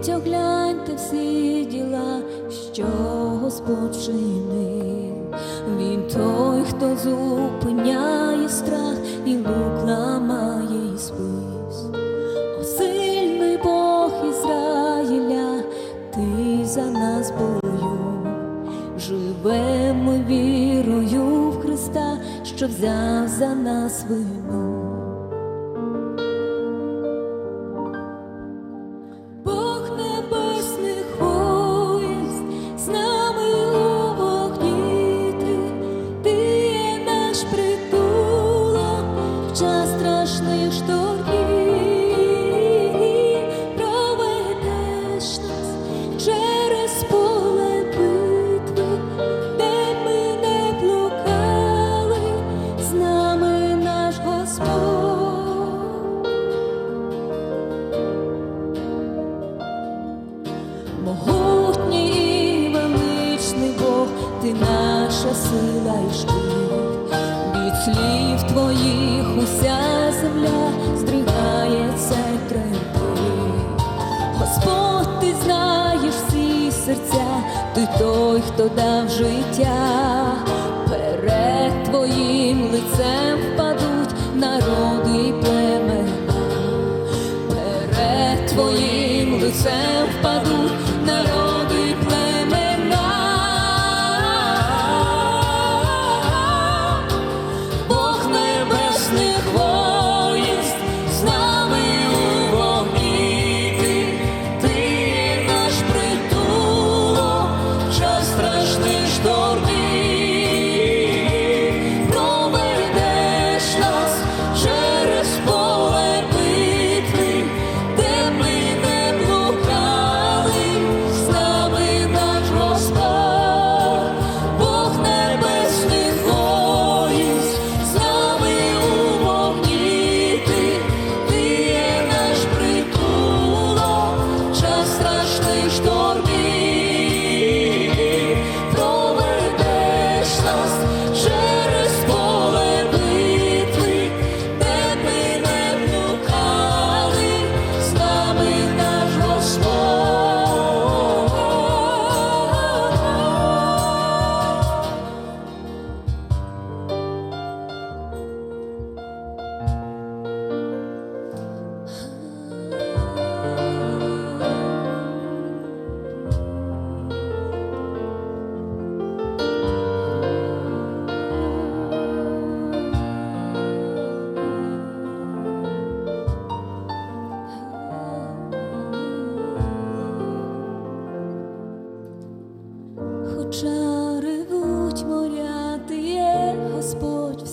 Підніміть, огляньте всі діла, що Господь чинив. Він той, хто зупиняє страх і лук ламає і спис. О, сильний Бог Ізраїля, ти за нас бою. Живемо вірою в Христа, що взяв за нас вину. Наша сила і щит. Від слів твоїх уся земля здригається й тремтить. Господь, ти знаєш всі серця, ти той, хто дав життя.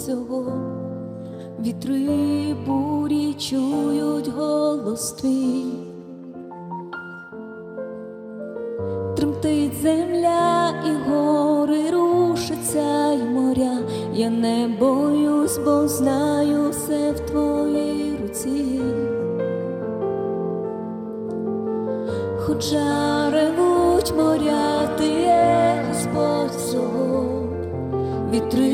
Всього, вітри бурі чують голос твій. Тремтить земля і гори рушаться, й моря. Я не боюсь, бо знаю все в твоїй руці. Хоча ревуть моря, ти є Господь вітри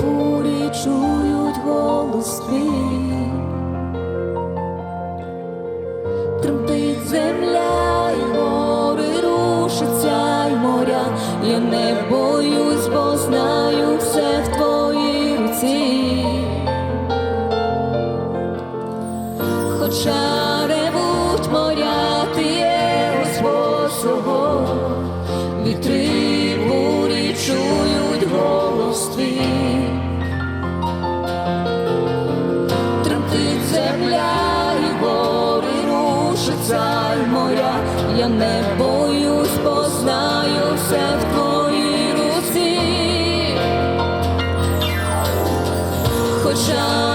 бурі чують голос твій. Тремтить земля і гори рушаться, й моря. Я не боюсь, бо знаю все в твоїй руці. Хоча Хоча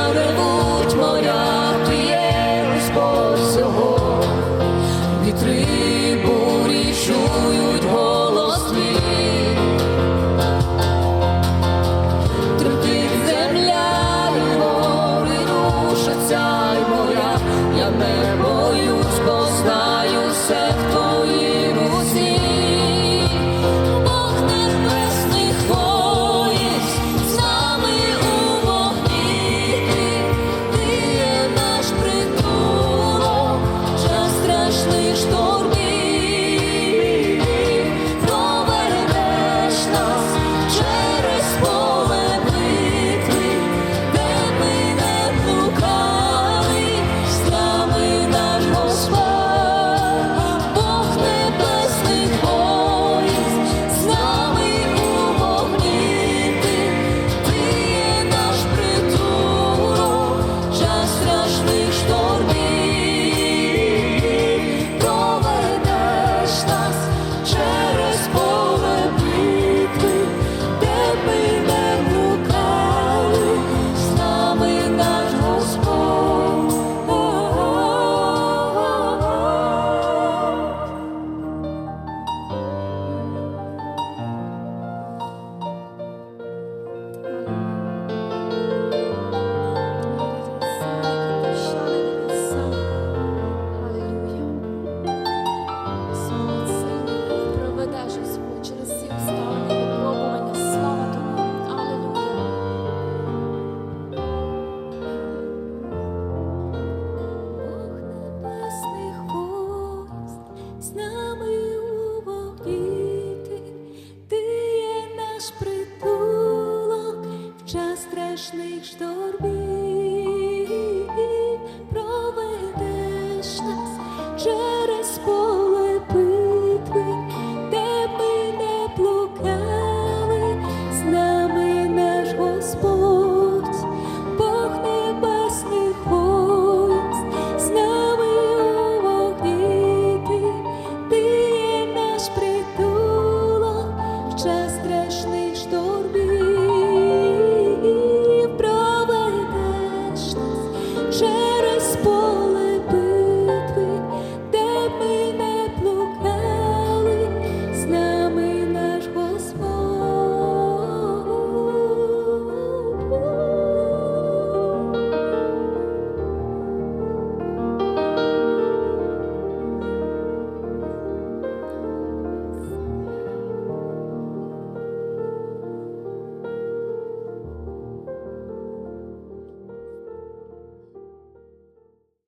esposa.